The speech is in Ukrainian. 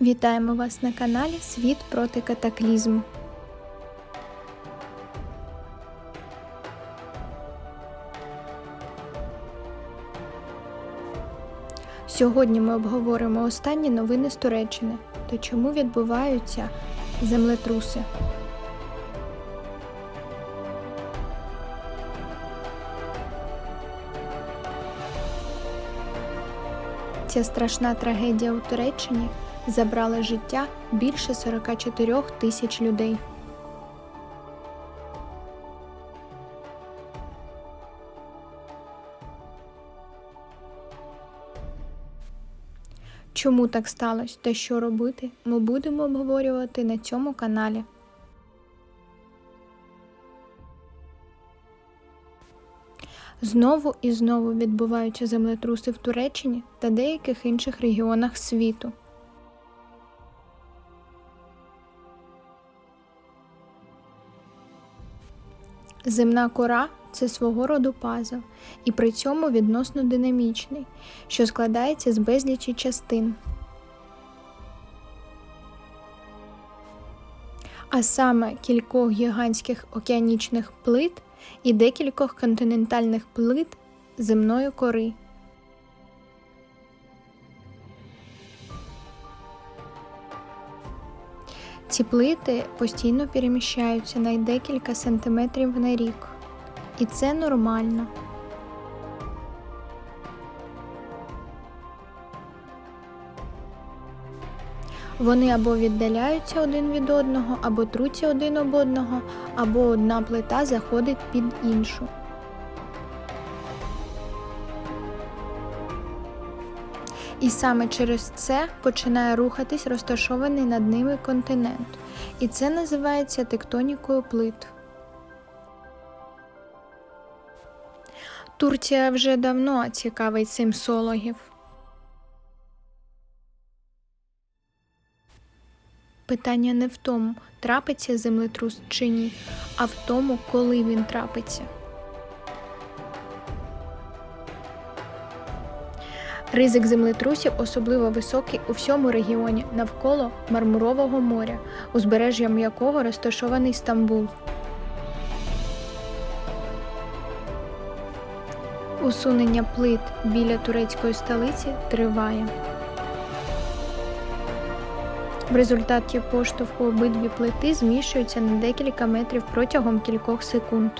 Вітаємо вас на каналі Світ проти катаклізму. Сьогодні ми обговоримо останні новини з Туреччини та чому відбуваються землетруси. Ця страшна трагедія у Туреччині забрала життя більше 44 тисяч людей. Чому так сталося та що робити, ми будемо обговорювати на цьому каналі. Знову і знову відбуваються землетруси в Туреччині та деяких інших регіонах світу. Земна кора це свого роду пазл, і при цьому відносно динамічний, що складається з безлічі частин. А саме кількох гігантських океанічних плит і декількох континентальних плит земної кори. Ці плити постійно переміщаються на декілька сантиметрів на рік, і це нормально. Вони або віддаляються один від одного, або труться один об одного, або одна плита заходить під іншу. І саме через це починає рухатись розташований над ними континент. І це називається тектонікою плит. Турція вже давно цікавить симсологів. Питання не в тому, трапиться землетрус чи ні, а в тому, коли він трапиться. Ризик землетрусів особливо високий у всьому регіоні навколо Мармурового моря, узбережжям якого розташований Стамбул. Усунення плит біля турецької столиці триває. В результаті поштовху обидві плити зміщуються на декілька метрів протягом кількох секунд.